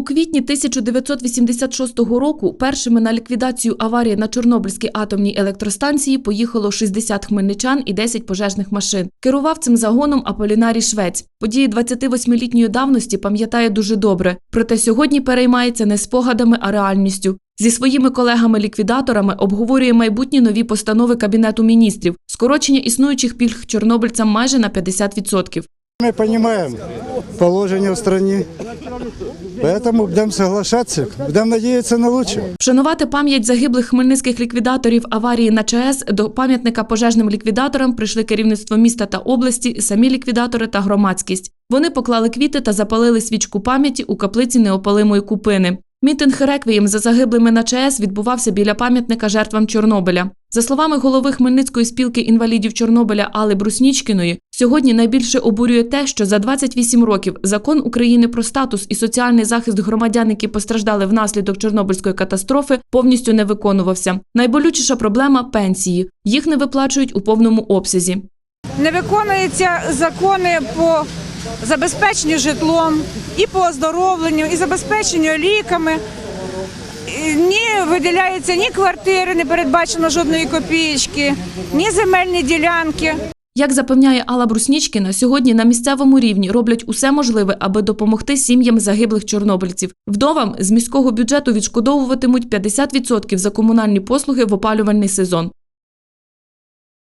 У квітні 1986 року першими на ліквідацію аварії на Чорнобильській атомній електростанції поїхало 60 хмельничан і 10 пожежних машин. Керував цим загоном Аполінарій Швець. Події 28-літньої давності пам'ятає дуже добре, проте сьогодні переймається не спогадами, а реальністю. Зі своїми колегами-ліквідаторами обговорює майбутні нові постанови Кабінету міністрів, скорочення існуючих пільг чорнобильцям майже на 50%. Мы понимаем положение в стране, поэтому будем соглашаться, будем надеяться на лучшее. Вшанувати пам'ять загиблих хмельницьких ліквідаторів аварії на ЧАЕС до пам'ятника пожежним ліквідаторам прийшли керівництво міста та області, самі ліквідатори та громадськість. Вони поклали квіти та запалили свічку пам'яті у каплиці неопалимої купини. Мітинг реквієм за загиблими на ЧАЕС відбувався біля пам'ятника жертвам Чорнобиля. За словами голови Хмельницької спілки інвалідів Чорнобиля Алли Бруснічкіної, сьогодні найбільше обурює те, що за 28 років закон України про статус і соціальний захист громадян, які постраждали внаслідок Чорнобильської катастрофи, повністю не виконувався. Найболючіша проблема пенсії. Їх не виплачують у повному обсязі. не виконуються закони по забезпеченню житлом, і по оздоровленню, і забезпеченню ліками. Ні виділяються ні квартири, не передбачено жодної копієчки, ні земельні ділянки. Як запевняє Алла Бруснічкіна, сьогодні на місцевому рівні роблять усе можливе, аби допомогти сім'ям загиблих чорнобильців. Вдовам з міського бюджету відшкодовуватимуть 50% за комунальні послуги в опалювальний сезон.